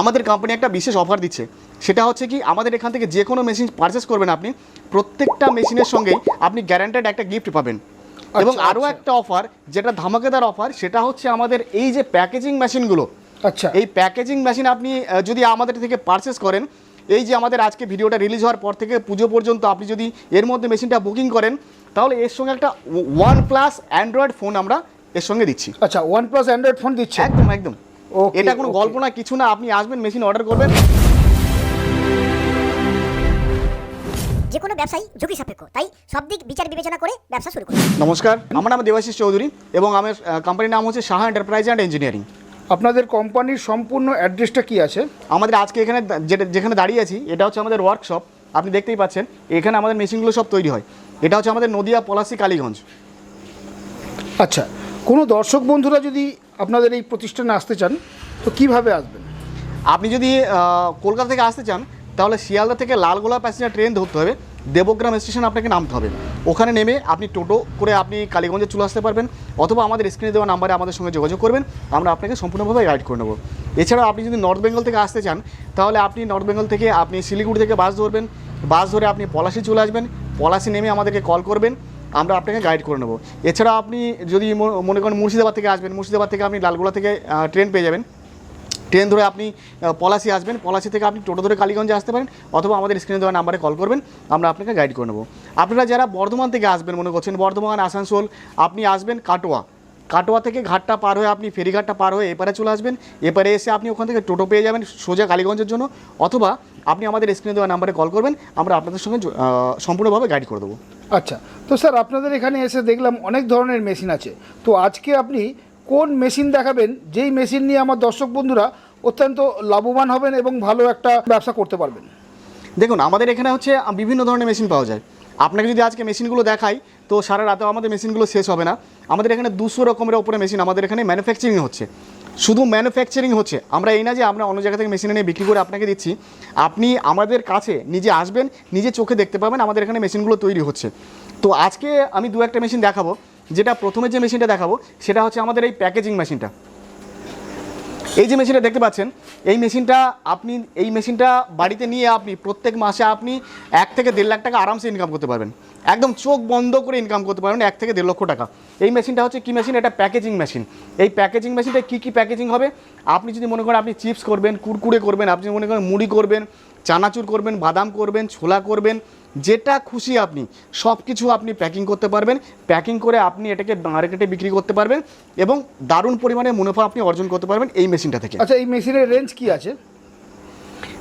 আমাদের কোম্পানি একটা বিশেষ অফার দিচ্ছে। সেটা হচ্ছে কি আমাদের এখান থেকে যে কোনো মেশিন পারচেস করবেন আপনি প্রত্যেকটা মেশিনের সঙ্গেই আপনি গ্যারান্টেড একটা গিফট পাবেন। এবং আচ্ছা, আরও আচ্ছা। একটা অফার যেটা ধামাকেদার অফার সেটা হচ্ছে আমাদের এই যে প্যাকেজিং মেশিনগুলো আচ্ছা। এই প্যাকেজিং মেশিন আপনি যদি আমাদের থেকে পারচেস করেন এই যে আমাদের আজকে ভিডিওটা রিলিজ হওয়ার পর থেকে পুজো পর্যন্ত আপনি যদি এর মধ্যে মেশিনটা বুকিং করেন তাহলে এর সঙ্গে একটা ওয়ান প্লাস অ্যান্ড্রয়েড ফোন আমরা এর সঙ্গে দিচ্ছি। আচ্ছা ওয়ান প্লাস অ্যান্ড্রয়েড ফোন দিচ্ছি একদম একদম। এটা কোনো গল্প না কিছু না আপনি আসবেন মেশিন অর্ডার করবেন। যে কোনো ব্যবসায়ী ঝুঁকি সাপেক্ষ তাই সব দিক বিচার বিবেচনা করে ব্যবসা শুরু করুন। নমস্কার আমার নাম দেবাশিস চৌধুরী এবং আমার কোম্পানির নাম হচ্ছে সাহা এন্টারপ্রাইজ অ্যান্ড ইঞ্জিনিয়ারিং আপনাদের কোম্পানির সম্পূর্ণ অ্যাড্রেসটা কি আছে? আমাদের আজকে এখানে যেটা যেখানে দাঁড়িয়ে আছি এটা হচ্ছে আমাদের ওয়ার্কশপ আপনি দেখতেই পাচ্ছেন এখানে আমাদের মেশিনগুলো সব তৈরি হয়। এটা হচ্ছে আমাদের নদিয়া পলাশি কালীগঞ্জ। আচ্ছা কোনো দর্শক বন্ধুরা যদি আপনাদের এই প্রতিষ্ঠানে আসতে চান, তো কীভাবে আসবেন? আপনি যদি কলকাতা থেকে আসতে চান, তাহলে শিয়ালদা থেকে লালগোলা প্যাসেঞ্জার ট্রেন ধরতে হবে। দেবগ্রাম স্টেশন আপনাকে নামতে হবে। ওখানে নেমে আপনি টোটো করে আপনি কালীগঞ্জে চলে আসতে পারবেন, অথবা আমাদের স্ক্রিনে দেওয়া নাম্বারে আমাদের সঙ্গে যোগাযোগ করবেন, আমরা আপনাকে সম্পূর্ণভাবে গাইড করে নেব। এছাড়াও আপনি যদি নর্থ বেঙ্গল থেকে আসতে চান, তাহলে আপনি নর্থ বেঙ্গল থেকে আপনি শিলিগুড়ি থেকে বাস ধরবেন। বাস ধরে আপনি পলাশি চলে আসবেন। পলাশি নেমে আমাদেরকে কল করবেন। আমরা আপনাকে গাইড করে নেব। এছাড়াও আপনি যদি মনে করেন মুর্শিদাবাদ থেকে আসবেন, মুর্শিদাবাদ থেকে আপনি লালগোলা থেকে ট্রেন পেয়ে যাবেন। ট্রেন ধরে আপনি পলাশি আসবেন, পলাশি থেকে আপনি টোটো ধরে কালীগঞ্জে আসতে পারেন, অথবা আমাদের স্ক্রিনে দেওয়া নাম্বারে কল করবেন, আমরা আপনাকে গাইড করে নেব। আপনারা যারা বর্ধমান থেকে আসবেন, মনে করছেন বর্ধমান, আসানসোল, আপনি আসবেন কাটোয়া। কাটোয়া থেকে ঘাটটা পার হয়ে আপনি ফেরিঘাটটা পার হয়ে এপারে চলে আসবেন। এপারে এসে আপনি ওখান থেকে টোটো পেয়ে যাবেন সোজা কালীগঞ্জের জন্য, অথবা আপনি আমাদের স্ক্রিনে দেওয়া নাম্বারে কল করবেন আমরা আপনাদের সঙ্গে সম্পূর্ণভাবে গাইড করে দেবো। আচ্ছা তো স্যার আপনাদের এখানে এসে দেখলাম অনেক ধরনের মেশিন আছে। তো আজকে আপনি কোন মেশিন দেখাবেন যেই মেশিন নিয়ে আমার দর্শক বন্ধুরা অত্যন্ত লাভবান হবেন এবং ভালো একটা ব্যবসা করতে পারবেন? দেখুন আমাদের এখানে হচ্ছে বিভিন্ন ধরনের মেশিন পাওয়া যায়। আপনাকে যদি আজকে মেশিনগুলো দেখাই তো সারা রাতেও আমাদের মেশিনগুলো শেষ হবে না। আমাদের এখানে দুশো রকমের ওপরে মেশিন আমাদের এখানে ম্যানুফ্যাকচারিং হচ্ছে। শুধু ম্যানুফ্যাকচারিং হচ্ছে। আমরা এই না যে আমরা অন্য জায়গা থেকে মেশিন এনে বিক্রি করে আপনাকে দিচ্ছি, আপনি আমাদের কাছে নিজে আসবেন, নিজে চোখে দেখতে পাবেন আমাদের এখানে মেশিনগুলো তৈরি হচ্ছে। তো আজকে আমি দু একটা মেশিন দেখাবো, যেটা প্রথমে যে মেশিনটা দেখাবো, সেটা হচ্ছে আমাদের এই প্যাকেজিং মেশিনটা এই যে মেশিনটা দেখতে পাচ্ছেন, এই মেশিনটা আপনি, এই মেশিনটা বাড়িতে নিয়ে আপনি প্রত্যেক মাসে আপনি এক থেকে দেড় লাখ টাকা আরামসে ইনকাম করতে পারবেন। একদম চোখ বন্ধ করে ইনকাম করতে পারবেন এক থেকে দেড় লক্ষ টাকা। এই মেশিনটা হচ্ছে কি মেশিন? এটা প্যাকেজিং মেশিন এই প্যাকেজিং মেশিনটা কী কী প্যাকেজিং হবে? আপনি যদি মনে করেন আপনি চিপস করবেন, কুরকুরে করবেন, আপনি মনে করেন মুড়ি করবেন চানাচুর করবেন বাদাম করবেন ছোলা করবেন যেটা খুশি আপনি সব কিছু আপনি প্যাকিং করতে পারবেন। প্যাকিং করে আপনি এটাকে মার্কেটে বিক্রি করতে পারবেন এবং দারুণ পরিমাণে মুনাফা আপনি অর্জন করতে পারবেন এই মেশিনটা থেকে। আচ্ছা এই মেশিনের রেঞ্জ কি আছে?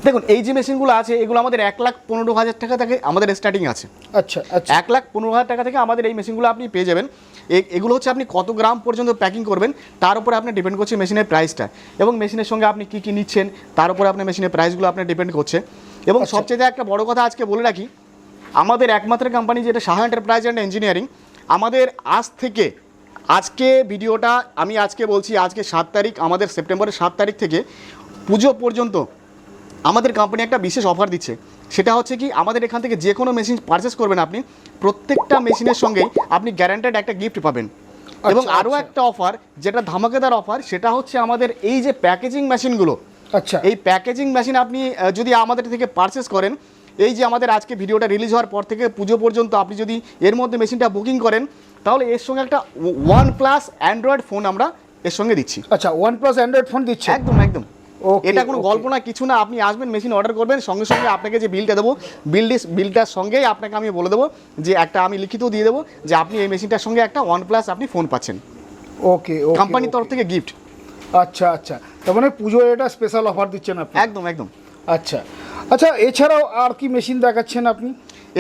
দেখুন এই যে মেশিনগুলো আছে এগুলো আমাদের এক লাখ পনেরো হাজার টাকা থেকে আমাদের স্টার্টিং আছে। আচ্ছা আচ্ছা। এক লাখ পনেরো হাজার টাকা থেকে আমাদের এই মেশিনগুলো আপনি পেয়ে যাবেন। এগুলো হচ্ছে আপনি কত গ্রাম পর্যন্ত প্যাকিং করবেন তার উপরে আপনি ডিপেন্ড করছে মেশিনের প্রাইসটা এবং মেশিনের সঙ্গে আপনি কী কী নিচ্ছেন তার উপরে আপনার মেশিনের প্রাইসগুলো আপনার ডিপেন্ড করছে। এবং আচ্ছা। সবচেয়ে একটা বড় কথা আজকে বলে রাখি আমাদের একমাত্র কোম্পানি যেটা সাহা এন্টারপ্রাইজ অ্যান্ড ইঞ্জিনিয়ারিং আমাদের আজ থেকে আজকে ভিডিওটা আমি আজকে বলছি আজকে সাত তারিখ আমাদের সেপ্টেম্বরের সাত তারিখ থেকে পুজো পর্যন্ত আমাদের কোম্পানি একটা বিশেষ অফার দিচ্ছে। সেটা হচ্ছে কি আমাদের এখান থেকে যে কোনো মেশিন পারচেস করবেন আপনি প্রত্যেকটা মেশিনের সঙ্গেই আপনি গ্যারান্টেড একটা গিফট পাবেন। এবং আচ্ছা, আরও আচ্ছা। একটা অফার যেটা ধামাকেদার অফার সেটা হচ্ছে আমাদের এই যে প্যাকেজিং মেশিনগুলো আচ্ছা। এই প্যাকেজিং মেশিন আপনি যদি আমাদের থেকে পারচেস করেন এই যে আমাদের আজকে ভিডিওটা রিলিজ হওয়ার পর থেকে পুজো পর্যন্ত আপনি যদি এর মধ্যে মেশিনটা বুকিং করেন তাহলে এর সঙ্গে একটা ওয়ান প্লাস অ্যান্ড্রয়েড ফোন আমরা এর সঙ্গে দিচ্ছি। আচ্ছা ওয়ান প্লাস অ্যান্ড্রয়েড ফোন দিচ্ছি একদম একদম। এটা কোনো. গল্প না কিছু না আপনি আসবেন মেশিন অর্ডার করবেন সঙ্গে সঙ্গে আপনাকে যে বিলটা দেবো বিল বিলটার সঙ্গেই আপনাকে আমি বলে দেবো যে একটা আমি লিখিত দিয়ে দেবো যে আপনি এই মেশিনটার সঙ্গে একটা ওয়ান প্লাস আপনি ফোন পাচ্ছেন। ওকে ওকে কোম্পানির তরফ থেকে গিফট আচ্ছা আচ্ছা। তার মানে পুজোর এটা স্পেশাল অফার দিচ্ছেন আপনি? একদম একদম। আচ্ছা। আচ্ছা এছাড়াও আর কি মেশিন দেখাচ্ছেন আপনি?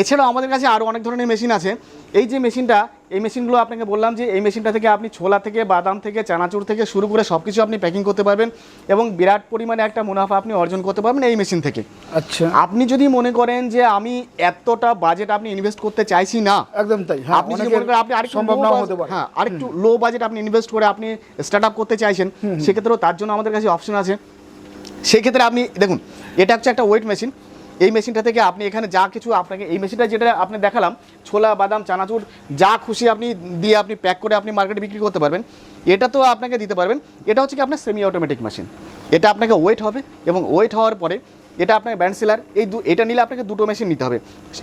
এছাড়াও আমাদের কাছে আরও অনেক ধরনের মেশিন আছে। এই যে মেশিনটা এই মেশিনগুলো আপনাকে বললাম যে এই মেশিনটা থেকে আপনি ছোলা থেকে বাদাম থেকে চানাচুর থেকে শুরু করে সব কিছু আপনি প্যাকিং করতে পারবেন এবং বিরাট পরিমাণে একটা মুনাফা আপনি অর্জন করতে পারবেন এই মেশিন থেকে। আচ্ছা। আপনি যদি মনে করেন যে আমি এতটা বাজেট আপনি ইনভেস্ট করতে চাইছি না একদম তাই হ্যাঁ আপনি যদি মনে করেন আপনি আরেকটু সম্ভব না হতে পারে। হ্যাঁ আরেকটু লো বাজেট আপনি ইনভেস্ট করে আপনি স্টার্ট আপ করতে চাইছেন সেক্ষেত্রেও তার জন্য আমাদের কাছে অপশন আছে। সেক্ষেত্রে আপনি দেখুন এটা হচ্ছে একটা ওয়েট মেশিন এই মেশিনটা থেকে আপনি এখানে যা কিছু আপনাকে, এই মেশিনটা যেটা আপনি দেখালাম, ছোলা, বাদাম, চানাচুর, যা খুশি আপনি দিয়ে আপনি প্যাক করে আপনি মার্কেটে বিক্রি করতে পারবেন। এটা তো আপনাকে দিতে পারবেন। এটা হচ্ছে কি আপনার সেমি অটোমেটিক মেশিন এটা আপনাকে ওয়েট হবে এবং ওয়েট হওয়ার পরে এটা আপনাকে ব্যান্ড সেলার এই দু এটা নিলে আপনাকে দুটো মেশিন নিতে হবে।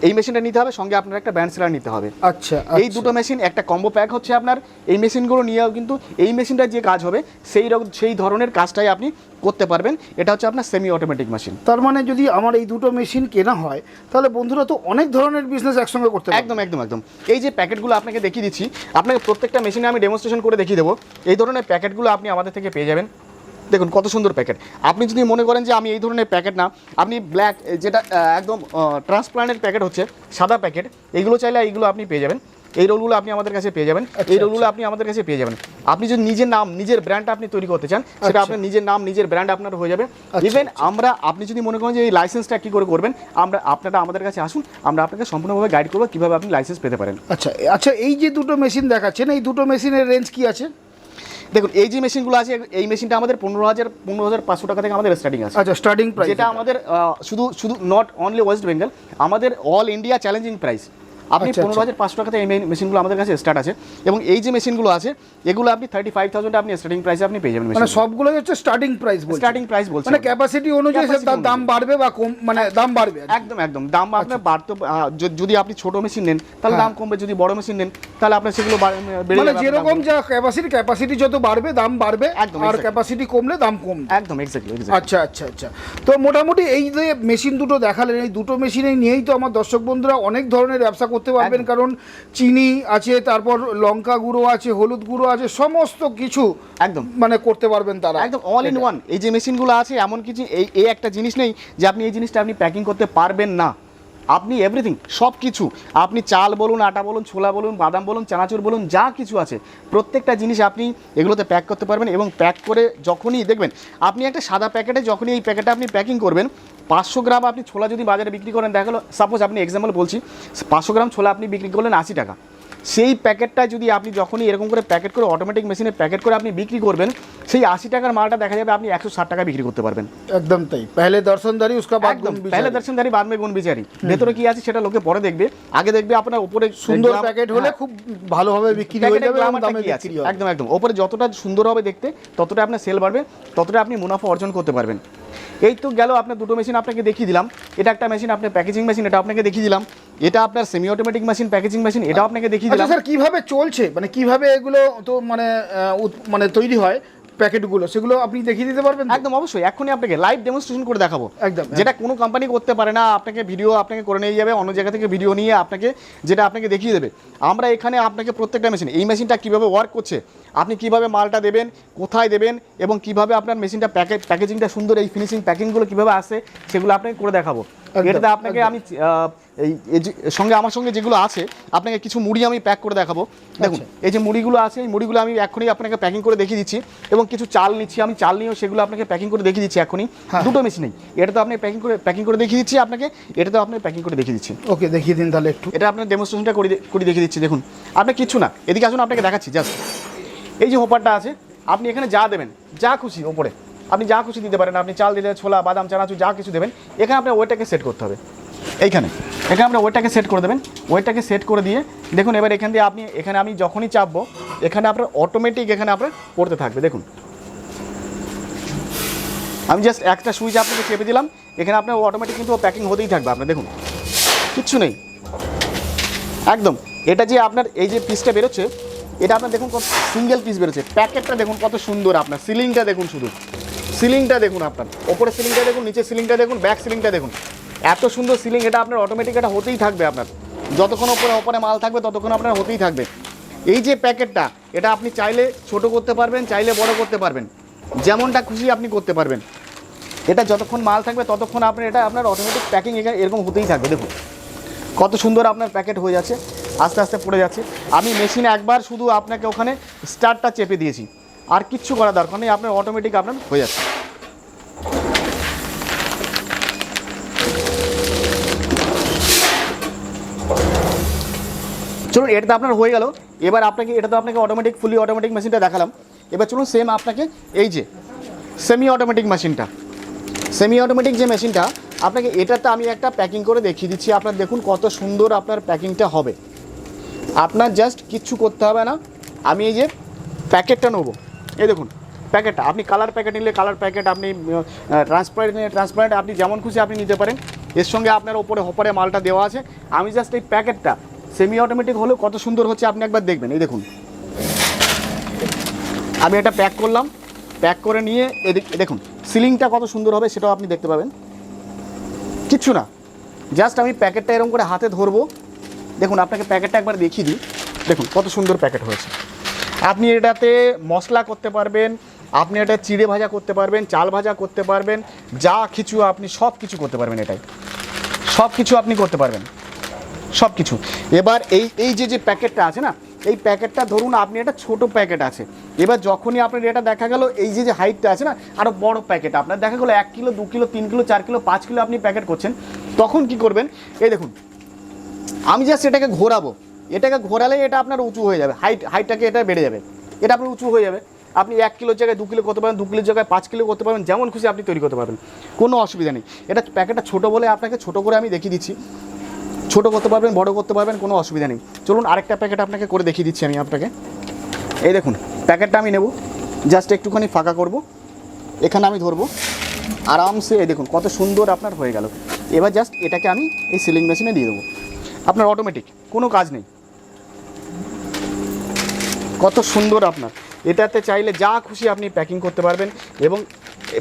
এই মেশিনটা নিতে হবে সঙ্গে আপনার একটা ব্যান্ড সেলার নিতে হবে। আচ্ছা এই দুটো মেশিন একটা কম্বো প্যাক হচ্ছে আপনার এই মেশিনগুলো নিয়েও কিন্তু এই মেশিনটা যে কাজ হবে সেই রকম সেই ধরনের কাজটাই আপনি করতে পারবেন। এটা হচ্ছে আপনার সেমি অটোমেটিক মেশিন তার মানে যদি আমার এই দুটো মেশিন কেনা হয় তাহলে বন্ধুরা তো অনেক ধরনের বিজনেস একসঙ্গে করতে একদম একদম একদম। এই যে প্যাকেটগুলো আপনাকে দেখিয়ে দিচ্ছি আপনাকে প্রত্যেকটা মেশিনে আমি ডেমনস্ট্রেশন করে দেখিয়ে দেবো। এই ধরনের প্যাকেটগুলো আপনি আমাদের থেকে পেয়ে যাবেন। দেখুন কত সুন্দর প্যাকেট। আপনি যদি মনে করেন যে আমি এই ধরনের প্যাকেট না আপনি ব্ল্যাক যেটা একদম ট্রান্সপ্লান্টের প্যাকেট হচ্ছে সাদা প্যাকেট এইগুলো চাইলে এইগুলো আপনি পেয়ে যাবেন। এই রোলগুলো আপনি আমাদের কাছে পেয়ে যাবেন। এই রোলগুলো আপনি আমাদের কাছে পেয়ে যাবেন। আপনি যদি নিজের নাম নিজের ব্র্যান্ড আপনি তৈরি করতে চান সেটা আচ্ছা। আপনার নিজের নাম নিজের ব্র্যান্ড আপনার হয়ে যাবে। ইভেন আমরা আপনি যদি মনে করেন যে এই লাইসেন্সটা কী করে করবেন আমরা আপনারা আমাদের কাছে আসুন আমরা আপনাকে সম্পূর্ণভাবে গাইড করব কীভাবে আপনি লাইসেন্স পেতে পারেন। আচ্ছা আচ্ছা এই যে দুটো মেশিন দেখাচ্ছেন এই দুটো মেশিনের রেঞ্জ কি আছে? দেখুন এই যে মেশিনগুলো আছে এই মেশিনটা আমাদের পনেরো হাজার পনেরো হাজার পাঁচশো টাকা থেকে আমাদের স্টার্টিং আছে। আচ্ছা স্টার্টিং প্রাইস যেটা আমাদের শুধু শুধু নট অনলি ওয়েস্ট বেঙ্গল আমাদের অল ইন্ডিয়া চ্যালেঞ্জিং প্রাইস আপনি আচ্ছা, পনেরো হাজার পাঁচশো টাকা থেকে এই মেশিনগুলো আমাদের কাছে স্টার্ট আছে। এবং এই যে মেশিনগুলো আছে এগুলো আপনি থার্টি ফাইভ থাউজেন্ড আপনি স্টার্টিং প্রাইসে আপনি পেয়ে যাবেন মানে সবগুলোই হচ্ছে স্টার্টিং প্রাইস স্টার্টিং প্রাইস বলছি মানে ক্যাপাসিটি অনুযায়ী তার দাম বাড়বে বা কম মানে দাম বাড়বে একদম একদম। দাম আচ্ছা। আপনার বাড়তে যদি আপনি ছোট মেশিন নেন তাহলে হ্যাঁ। দাম কমবে। যদি বড় মেশিন নেন তাহলে আপনার সেগুলো মানে যেরকম যা ক্যাপাসিটি ক্যাপাসিটি যত বাড়বে দাম বাড়বে। একদম, আর ক্যাপাসিটি কমলে দাম কমবে। একদম এক্স্যাক্টলি আচ্ছা আচ্ছা আচ্ছা। তো মোটামুটি এই যে মেশিন দুটো দেখালেন এই দুটো মেশিনে নিয়েই তো আমার দর্শক বন্ধুরা অনেক ধরনের ব্যবসা করতে পারবেন কারণ চিনি আছে তারপর লঙ্কা গুঁড়ো আছে হলুদ গুঁড়ো আছে সমস্ত কিছু একদম। মানে করতে পারবেন তারা। একদম অল ইন ওয়ান এই যে মেশিনগুলো আছে এমন কিছু এই এই একটা জিনিস নেই যে আপনি এই জিনিসটা আপনি প্যাকিং করতে পারবেন না। আপনি এভরিথিং সব কিছু আপনি চাল বলুন আটা বলুন ছোলা বলুন বাদাম বলুন চানাচুর বলুন যা কিছু আছে প্রত্যেকটা জিনিস আপনি এগুলোতে প্যাক করতে পারবেন এবং প্যাক করে যখনই দেখবেন আপনি একটা সাদা প্যাকেটে যখনই এই প্যাকেটে আপনি প্যাকিং করবেন পাঁচশো গ্রাম আপনি ছোলা যদি বাজারে বিক্রি করেন দেখা গেলো সাপোজ আপনি এক্সাম্পল বলছি পাঁচশো গ্রাম ছোলা আপনি বিক্রি করলেন আশি টাকা। সেই প্যাকেটটা যদি আপনি যখনই এরকম করে প্যাকেট করে অটোমেটিক মেশিনে প্যাকেট করে আপনি বিক্রি করবেন সেই আশি টাকার মালটা দেখা যাবে আপনি একশো ষাট টাকা বিক্রি করতে পারবেন। একদম তাই। পেহলে দর্শনদারি উসকা বাদ একদম। পহলে দর্শনদারি বাদ মে গুণ বিচারি। ভেতরে কি আছে সেটা লোকে পরে দেখবে। আগে দেখবে আপনার উপরে সুন্দর প্যাকেট হলে হ্যাঁ, খুব ভালোভাবে বিক্রি হয়ে যাবে দামে? বিক্রি একদম একদম। ওপরে যতটা সুন্দর হবে দেখতে ততটা আপনার সেল বাড়বে ততটা আপনি মুনাফা অর্জন করতে পারবেন। এই তো গেল আপনার দুটো মেশিন আপনাকে দেখিয়ে দিলাম। এটা একটা মেশিন আপনার প্যাকেজিং মেশিন এটা আপনাকে দেখিয়ে দিলাম। এটা আপনার semi automatic machine packaging machine এটা আপনাকে দেখিয়ে আচ্ছা দিলাম। স্যার কীভাবে চলছে? মানে কীভাবে এগুলো তো মানে মানে তৈরি হয় প্যাকেটগুলো? সেগুলো আপনি দেখিয়ে দিতে পারবেন একদম অবশ্যই। এখনই আপনাকে লাইভ ডেমনস্ট্রেশন করে দেখাবো। একদম, যেটা কোনো কোম্পানি করতে পারে না আপনাকে ভিডিও আপনাকে করে নিয়ে যাবে অন্য জায়গা থেকে ভিডিও নিয়ে আপনাকে যেটা আপনাকে দেখিয়ে দেবে। আমরা এখানে আপনাকে প্রত্যেকটা মেশিন এই মেশিনটা কীভাবে ওয়ার্ক করছে? আপনি কীভাবে মালটা দেবেন কোথায় দেবেন এবং কীভাবে আপনার মেশিনটা প্যাকেট প্যাকেজিংটা সুন্দর এই ফিনিশিং প্যাকিংগুলো কীভাবে আসে সেগুলো আপনাকে করে দেখাবো। এটাতে আপনাকে আমি এই সঙ্গে আমার সঙ্গে যেগুলো আছে আপনাকে কিছু মুড়ি আমি প্যাক করে দেখাবো। দেখুন আচ্ছা। এই যে মুড়িগুলো আছে এই মুড়িগুলো আমি এখনই আপনাকে প্যাকিং করে দেখিয়ে দিচ্ছি এবং কিছু চাল নিচ্ছি আমি চাল নিয়েও সেগুলো আপনাকে প্যাকিং করে দেখিয়ে দিচ্ছি এখনই হ্যাঁ। দুটো মেশিনেই এটা তো আপনি প্যাকিং করে প্যাকিং করে দেখিয়ে দিচ্ছি আপনাকে এটা তো আপনি প্যাকিং করে দেখিয়ে দিচ্ছি। ওকে দেখিয়ে দিন তাহলে একটু। এটা আপনার ডেমনস্ট্রেশনটা করে দেখিয়ে দিচ্ছি দেখুন। আপনি কিছু না এদিকে আসুন আপনাকে দেখাচ্ছি জাস্ট এই যে হোপারটা আছে, আপনি এখানে যা দেবেন, যা খুশি ওপরে, আপনি যা খুশি দিতে পারেন, আপনি চাল দিলে ছোলা, বাদাম চানাচু যা কিছু দেবেন, এখানে আপনার ওয়েটটাকে সেট করতে হবে। এইখানে, এখানে আপনার ওয়েটটাকে সেট করে দেবেন, ওয়েটটাকে সেট করে দিয়ে, দেখুন এবার এখান দিয়ে আপনি, এখানে আমি যখনই চাপবো, এখানে আপনার অটোমেটিক এখানে আপনার পড়তে থাকবে, দেখুন। আমি জাস্ট একটা সুইচ আপনাকে চেপে দিলাম, এখানে আপনার অটোমেটিক কিন্তু প্যাকিং হতেই থাকবে আপনার, দেখুন। কিচ্ছু নেই। একদম, এটা যে আপনার এই যে পিসটা বেরোচ্ছে এটা আপনার দেখুন কত সিঙ্গেল পিস বেরোচ্ছে। প্যাকেটটা দেখুন কত সুন্দর আপনার। সিলিংটা দেখুন শুধু। সিলিংটা দেখুন আপনার। ওপরে সিলিংটা দেখুন, নিচে সিলিংটা দেখুন ব্যাক সিলিংটা দেখুন। এত সুন্দর সিলিং, এটা আপনার অটোমেটিক এটা হতেই থাকবে আপনার। যতক্ষণ ওপরে ওপরে মাল থাকবে, ততক্ষণ আপনার হতেই থাকবে। এই যে প্যাকেটটা, এটা আপনি চাইলে ছোট করতে পারবেন, চাইলে বড় করতে পারবেন। যেমনটা খুশি আপনি করতে পারবেন। এটা যতক্ষণ মাল থাকবে, ততক্ষণ আপনার এটা আপনার অটোমেটিক প্যাকিং এরকম হতেই থাকবে। দেখুন, কত সুন্দর আপনার প্যাকেট হয়ে যাচ্ছে। আস্তে আস্তে পড়ে যাচ্ছে। আমি মেশিনে একবার শুধু আপনাকে ওখানে স্টার্টটা চেপে দিয়েছি। আর কিচ্ছু করা দরকার নেই, আপনার অটোমেটিক আপনার হয়ে যাচ্ছে। চলুন, এটা তো আপনার হয়ে গেল। এবার আপনাকে, এটা তো আপনাকে অটোমেটিক ফুলি অটোমেটিক মেশিনটা দেখালাম। এবার চলুন সেম আপনাকে এই যে সেমি অটোমেটিক মেশিনটা সেমি অটোমেটিক যে মেশিনটা আপনাকে এটাতে আমি একটা প্যাকিং করে দেখিয়ে দিচ্ছি। আপনার দেখুন কত সুন্দর আপনার প্যাকিংটা হবে। আপনার জাস্ট কিচ্ছু করতে হবে না। আমি এই যে প্যাকেটটা নেব। এই দেখুন, প্যাকেটটা, আপনি কালার প্যাকেট নিলে কালার প্যাকেট আপনি ট্রান্সপারেন্ট নিলে ট্রান্সপারেন্ট আপনি যেমন খুশি আপনি নিতে পারেন। এর সঙ্গে আপনার ওপরে হপারে মালটা দেওয়া আছে। আমি জাস্ট এই প্যাকেটটা সেমি অটোমেটিক হলেও কত সুন্দর হচ্ছে আপনি একবার দেখবেন। এই দেখুন। আমি এটা প্যাক করলাম। প্যাক করে নিয়ে এদিক দেখুন সিলিংটা কত সুন্দর হবে সেটাও আপনি দেখতে পাবেন। কিচ্ছু না। জাস্ট আমি প্যাকেটটা এরকম করে হাতে ধরবো। দেখুন, আপনাকে প্যাকেটটা একবার দেখিয়ে দিই। দেখুন, কত সুন্দর প্যাকেট হয়েছে। আপনি এটাতে মশলা করতে পারবেন, আপনি এটা চিড়ে ভাজা করতে পারবেন, চাল ভাজা করতে পারবেন, যা কিছু আপনি সব কিছু করতে পারবেন এটাই। সব কিছু আপনি করতে পারবেন। সব কিছু। এবার এই এই যে যে প্যাকেটটা আছে না, এই প্যাকেটটা ধরুন আপনি একটা ছোট প্যাকেট আছে। এবার যখনই আপনার এটা দেখা গেল, এই যে যে হাইটটা আছে না আরও বড় প্যাকেট, আপনার দেখা গেলো এক কিলো, দু কিলো, তিন কিলো, চার কিলো, পাঁচ কিলো আপনি প্যাকেট করছেন, তখন কি করবেন? এই দেখুন আমি জাস্ট এটাকে ঘোরাবো। এটাকে ঘোরালে এটা আপনার উঁচু হয়ে যাবে। হাইট হাইটটাকে এটা বেড়ে যাবে। এটা আপনার উঁচু হয়ে যাবে। আপনি এক কিলোর জায়গায় দু কিলো করতে পারেন, দু কিলোর জায়গায় পাঁচ কিলো করতে পারবেন, যেমন খুশি আপনি তৈরি করতে পারবেন। কোনো অসুবিধা নেই। এটা প্যাকেটটা ছোটো বলে আপনাকে ছোটো করে আমি দেখিয়ে দিচ্ছি। ছোটো করতে পারবেন, বড় করতে পারবেন, কোনো অসুবিধা নেই। চলুন আরেকটা প্যাকেট আপনাকে করে দেখিয়ে দিচ্ছি আমি আপনাকে। এই দেখুন, প্যাকেটটা আমি নেব। জাস্ট একটুখানি ফাঁকা করব। এখানে আমি ধরবো। আরামসে, এই দেখুন, কত সুন্দর আপনার হয়ে গেল। এবার জাস্ট এটাকে আমি এই সিলিং মেশিনে দিয়ে দেবো। আপনার অটোমেটিক কোনো কাজ নেই। কত সুন্দর আপনার। এটাতে চাইলে যা খুশি আপনি প্যাকিং করতে পারবেন এবং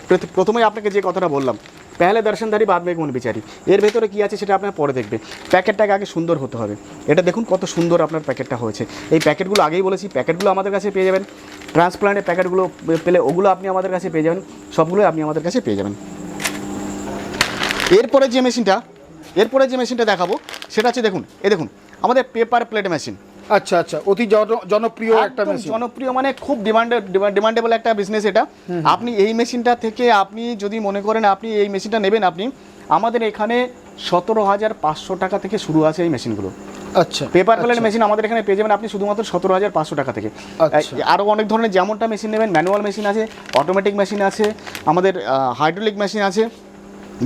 প্রথ- প্রথমেই আপনাকে যে কথাটা বললাম পেহলে দর্শনধারী, বাদ মেঘ বিচারি। এর ভেতরে কী আছে সেটা আপনার পরে দেখবে প্যাকেটটাকে আগে সুন্দর হতে হবে। এটা দেখুন কত সুন্দর আপনার প্যাকেটটা হয়েছে। এই প্যাকেটগুলো আগেই বলেছি, প্যাকেটগুলো আমাদের কাছে পেয়ে যাবেন। ট্রান্সপ্লান্টের প্যাকেটগুলো পেলে ওগুলো আপনি আমাদের কাছে পেয়ে যাবেন। সবগুলোই আপনি আমাদের কাছে পেয়ে যাবেন। এরপরে যে মেশিনটা এরপরে যে মেশিনটা দেখাবো সেটা হচ্ছে দেখুন এ দেখুন আমাদের পেপার প্লেট মেশিন আচ্ছা আচ্ছা অতি জন- জনপ্রিয় একটা মেশিন জনপ্রিয় মানে খুব ডিমান্ডেড ডিমান্ডেবল একটা বিজনেস এটা। আপনি এই মেশিনটা থেকে আপনি যদি মনে করেন আপনি এই মেশিনটা নেবেন আপনি আমাদের এখানে সতেরো হাজার পাঁচশো টাকা থেকে শুরু আছে এই মেশিনগুলো আচ্ছা পেপার প্লেট। মেশিন আমাদের এখানে পেয়ে যাবেন আপনি শুধুমাত্র সতেরো হাজার পাঁচশো টাকা থেকে। আচ্ছা। আরও অনেক ধরনের যেমনটা মেশিন নেবেন ম্যানুয়াল মেশিন আছে অটোমেটিক মেশিন আছে আমাদের হাইড্রোলিক মেশিন আছে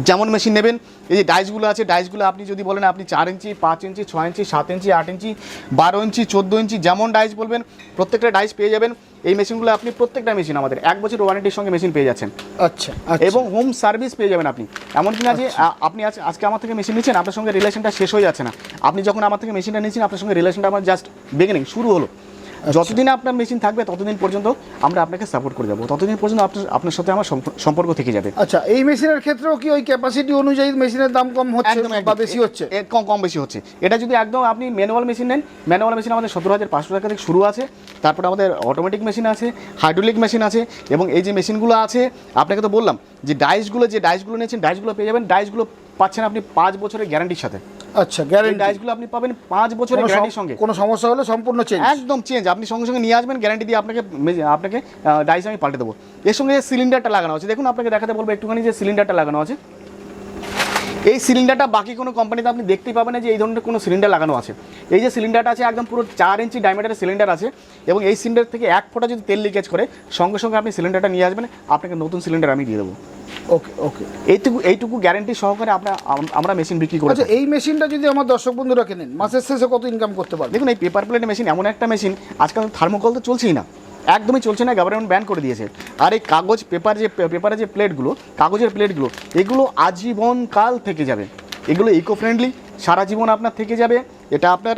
যেমন মেশিন নেবেন এই যে ডাইসগুলো আছে ডাইসগুলো আপনি যদি বলেন আপনি চার ইঞ্চি পাঁচ ইঞ্চি ছয় ইঞ্চি সাত ইঞ্চি আট ইঞ্চি বারো ইঞ্চি চোদ্দ ইঞ্চি যেমন ডাইস বলবেন প্রত্যেকটা ডাইস পেয়ে যাবেন। এই মেশিনগুলো আপনি প্রত্যেকটা মেশিন আমাদের এক বছর ওয়ারেন্টির সঙ্গে মেশিন পেয়ে যাচ্ছেন। আচ্ছা আচ্ছা। এবং হোম সার্ভিস পেয়ে যাবেন আপনি। এমন কি না যে আপনি আজ আজকে আমার থেকে মেশিন নিচ্ছেন আপনার সঙ্গে রিলেশনটা শেষ হয়ে যাচ্ছে না। আপনি যখন আমার থেকে মেশিনটা নিচ্ছেন আপনার সঙ্গে রিলেশনটা আমার জাস্ট বিগিনিং শুরু হলো। যতদিন আপনার মেশিন থাকবে ততদিন পর্যন্ত আমরা আপনাকে সাপোর্ট করে যাব। ততদিন পর্যন্ত আপনার আপনার সাথে আমার সম্প- সম্পর্ক থেকে যাবে। আচ্ছা এই মেশিনের ক্ষেত্রেও কি ওই ক্যাপাসিটি অনুযায়ী মেশিনের দাম কম হচ্ছে বা বেশি হচ্ছে? কম কম বেশি হচ্ছে। এটা যদি একদম আপনি ম্যানুয়াল মেশিন নেন ম্যানুয়াল মেশিন আমাদের সতেরো হাজার পাঁচশো টাকা থেকে শুরু আছে। তারপরে আমাদের অটোমেটিক মেশিন আছে হাইড্রোলিক মেশিন আছে এবং এই যে মেশিনগুলো আছে আপনাকে তো বললাম যে ডাইসগুলো যে ডাইসগুলো নিয়েছেন ডাইসগুলো পেয়ে যাবেন। ডাইসগুলো পাচ্ছেন আপনি পাঁচ বছরের গ্যারান্টির সাথে। আচ্ছা গ্যারান্টি ডাইসগুলো আপনি পাবেন পাঁচ বছরের গ্যারান্টির সঙ্গে। কোনো সমস্যা হলে সম্পূর্ণ চেঞ্জ একদম চেঞ্জ আপনি সঙ্গে সঙ্গে নিয়ে আসবেন গ্যারান্টি দিয়ে আপনাকে আপনাকে ডাইস আমি পাল্টে দেবো। এর সঙ্গে যে সিলিন্ডারটা লাগানো আছে দেখুন আপনাকে দেখাতে বলব একটুখানি যে সিলিন্ডারটা লাগানো আছে। এই সিলিন্ডারটা বাকি কোনো কোম্পানিতে আপনি দেখতেই পাবেন না যে এই ধরনের কোনো সিলিন্ডার লাগানো আছে। এই যে সিলিন্ডারটা আছে একদম পুরো চার ইঞ্চি ডায়মিটারের সিলিন্ডার আছে এবং এই সিলিন্ডার থেকে এক ফোঁটা যদি তেল লিকেজ করে সঙ্গে সঙ্গে আপনি সিলিন্ডারটা নিয়ে আসবেন আপনাকে নতুন সিলিন্ডার আমি দিয়ে দেবো। ওকে ওকে এইটুকু এইটুকু গ্যারান্টি সহকারে আমরা আমরা মেশিন বিক্রি করে আচ্ছা এই মেশিনটা যদি আমার দর্শক বন্ধুরা কেনেন মাসের শেষে কত ইনকাম করতে পারবে? দেখুন এই পেপার প্লেট মেশিন এমন একটা মেশিন আজকাল থার্মোকল তো চলছেই না। একদমই চলছে না গভর্নমেন্ট ব্যান করে দিয়েছে। আর এই কাগজ পেপার যে পেপারের যে প্লেটগুলো কাগজের প্লেটগুলো এগুলো আজীবন কাল থেকে যাবে। এগুলো ইকো ফ্রেন্ডলি সারা জীবন আপনার থেকে যাবে। এটা আপনার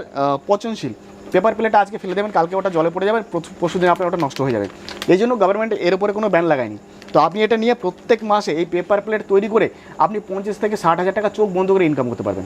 পচনশীল। পেপার প্লেট আজকে ফেলে দেবেন, কালকে ওটা জলে পড়ে যাবে পরশু দিন আপনার ওটা নষ্ট হয়ে যাবে। এই জন্য গভর্নমেন্ট এর উপরে কোনো ব্যান লাগায়নি। তো আপনি এটা নিয়ে প্রত্যেক মাসে এই পেপার প্লেট তৈরি করে আপনি পঞ্চাশ থেকে ষাট হাজার টাকা চোখ বন্ধ করে ইনকাম করতে পারবেন।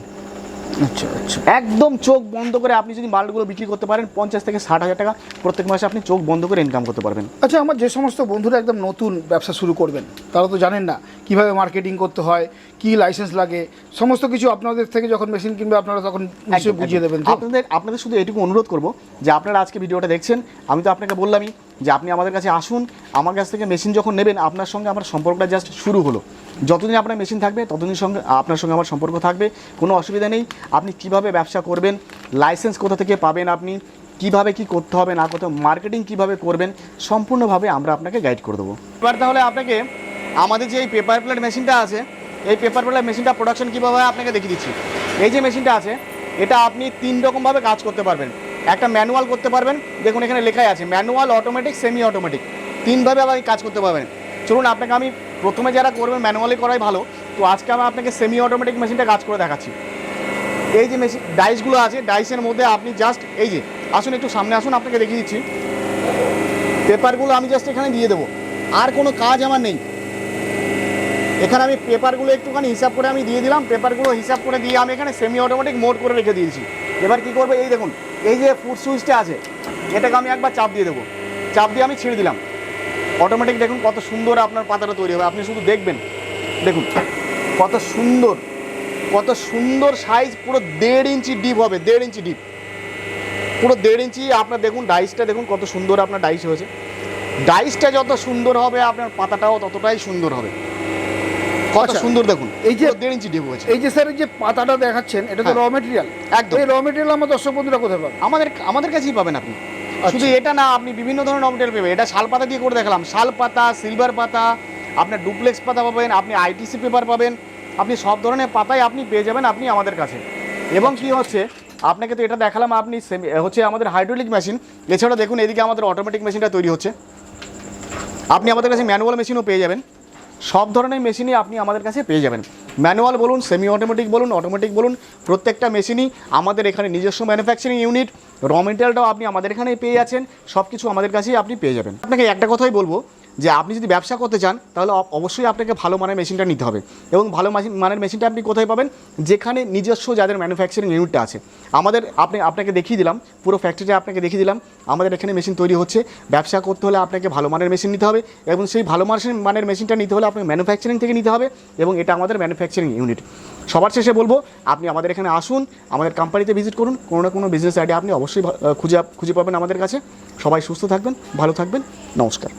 আচ্ছা আচ্ছা। একদম চোখ বন্ধ করে আপনি যদি মালগুলো বিক্রি করতে পারেন পঞ্চাশ থেকে ষাট হাজার টাকা প্রত্যেক মাসে আপনি চোখ বন্ধ করে ইনকাম করতে পারবেন। আচ্ছা আমার যে সমস্ত বন্ধুরা একদম নতুন ব্যবসা শুরু করবেন তারা তো জানেন না কীভাবে মার্কেটিং করতে হয় কি লাইসেন্স লাগে সমস্ত কিছু আপনাদের থেকে যখন মেশিন কিনবে আপনারা তখন নিশ্চয়ই বুঝিয়ে দেবেন আপনাদের আপনাদের শুধু এটুকু অনুরোধ করব যে আপনারা আজকে ভিডিওটা দেখছেন আমি তো আপনাকে বললামই যে আপনি আমাদের কাছে আসুন আমার কাছ থেকে মেশিন যখন নেবেন আপনার সঙ্গে আমার সম্পর্কটা জাস্ট শুরু হলো। যতদিন আপনার মেশিন থাকবে, ততদিন সঙ্গে আপনার সঙ্গে আমার সম্পর্ক থাকবে, কোনো অসুবিধা নেই। আপনি কীভাবে ব্যবসা করবেন লাইসেন্স কোথা থেকে পাবেন আপনি, কীভাবে কি করতে হবে, না করতে মার্কেটিং কীভাবে করবেন, সম্পূর্ণভাবে আমরা আপনাকে গাইড করে দেবো। এবার তাহলে আপনাকে আমাদের যে এই পেপার প্লেট মেশিনটা আছে, এই পেপার প্লাই মেশিনটা প্রোডাকশন কীভাবে আপনাকে দেখিয়ে দিচ্ছি। এই যে মেশিনটা আছে, এটা আপনি তিন রকমভাবে কাজ করতে পারবেন। একটা ম্যানুয়াল করতে পারবেন, দেখুন এখানে লেখাই আছে ম্যানুয়াল অটোমেটিক সেমি অটোমেটিক তিনভাবে আপনি কাজ করতে পারবেন। চলুন, আপনাকে আমি প্রথমে যারা করবেন ম্যানুয়ালি করাই ভালো। তো আজকে আমি আপনাকে সেমি অটোমেটিক মেশিনটা কাজ করে দেখাচ্ছি। এই যে মেশিন ডাইসগুলো আছে ডাইসের মধ্যে আপনি জাস্ট এই যে, আসুন একটু সামনে আসুন, আপনাকে দেখিয়ে দিচ্ছি। পেপারগুলো আমি জাস্ট এখানে দিয়ে দেবো। আর কোনো কাজ আমার নেই। এখানে আমি পেপারগুলো একটুখানি হিসাব করে আমি দিয়ে দিলাম। পেপারগুলো হিসাব করে দিয়ে আমি এখানে সেমি অটোমেটিক মোড করে রেখে দিয়েছি। এবার কি করব? এই দেখুন, এই যে ফুড সুইচটা আছে, এটাকে আমি একবার চাপ দিয়ে দেবো। চাপ দিয়ে আমি ছেড়ে দিলাম। অটোমেটিক দেখুন কত সুন্দর আপনার পাতাটা তৈরি হবে। আপনি শুধু দেখবেন। দেখুন কত সুন্দর কত সুন্দর সাইজ পুরো দেড় ইঞ্চি ডিপ হবে দেড় ইঞ্চি ডিপ পুরো দেড় ইঞ্চি আপনার দেখুন ডাইসটা দেখুন কত সুন্দর আপনার ডাইস হয়েছে। ডাইসটা যত সুন্দর হবে আপনার পাতাটাও ততটাই সুন্দর হবে। কত আচ্ছা, সুন্দর দেখুন এই যে- দেড় ইঞ্চি ডিপ হয়েছে। এই যে স্যার এই যে পাতাটা দেখাচ্ছেন এটা তো র হ্যাঁ। মেটেরিয়াল একদম। এই র মেটেরিয়াল আমার দর্শক বন্ধুরা কোথায় পাবে? আমাদের আমাদের কাছেই পাবেন আপনি। শুধু এটা না, আপনি বিভিন্ন ধরনের অমটেল পাবেন। এটা শাল পাতা দিয়ে করে দেখালাম। শাল পাতা সিলভার পাতা, আপনার ডুপ্লেক্স পাতা পাবেন, আপনি আইটিসি পেপার পাবেন, আপনি সব ধরনের পাতাই আপনি পেয়ে যাবেন আপনি আমাদের কাছে। এবং কি হচ্ছে, আপনাকে তো এটা দেখালাম, আপনি হচ্ছে আমাদের হাইড্রোলিক মেশিন এছাড়া দেখুন, এদিকে আমাদের অটোমেটিক মেশিনটা তৈরি হচ্ছে। আপনি আমাদের কাছে ম্যানুয়াল মেশিনও পেয়ে যাবেন। সব ধরনের মেশিনই আপনি আমাদের কাছে পেয়ে যাবেন। ম্যানুয়াল বলুন সেমি অটোমেটিক বলুন অটোমেটিক বলুন, প্রত্যেকটা মেশিনই আমাদের এখানে নিজস্ব ম্যানুফ্যাকচারিং ইউনিট র মেটেরিয়ালটাও আপনি আমাদের এখানেই পেয়ে যাচ্ছেন সব কিছু আমাদের কাছেই আপনি পেয়ে যাবেন। আপনাকে একটা কথাই বলব যে আপনি যদি ব্যবসা করতে চান, তাহলে অবশ্যই আপনাকে ভালো মানের মেশিনটা নিতে হবে। এবং ভালো মানের মেশিনটা আপনি কোথায় পাবেন? যেখানে নিজস্ব যাদের ম্যানুফ্যাকচারিং ইউনিটটা আছে। আমাদের আপনি, আপনাকে দেখিয়ে দিলাম, পুরো ফ্যাক্টরিটা আপনাকে দেখিয়ে দিলাম। আমাদের এখানে মেশিন তৈরি হচ্ছে। ব্যবসা করতে হলে আপনাকে ভালো মানের মেশিন নিতে হবে এবং সেই ভালো মানের মেশিনটা নিতে হলে আপনাকে ম্যানুফ্যাকচারিং থেকে নিতে হবে এবং এটা আমাদের ম্যানুফ্যাকচারিং ইউনিট সবার শেষে বলব, আপনি আমাদের এখানে আসুন, আমাদের কোম্পানিতে ভিজিট করুন। কোনো না কোনো বিজনেস আইডিয়া আপনি অবশ্যই খুঁজে খুঁজে পাবেন আমাদের কাছে। সবাই সুস্থ থাকবেন, ভালো থাকবেন। নমস্কার।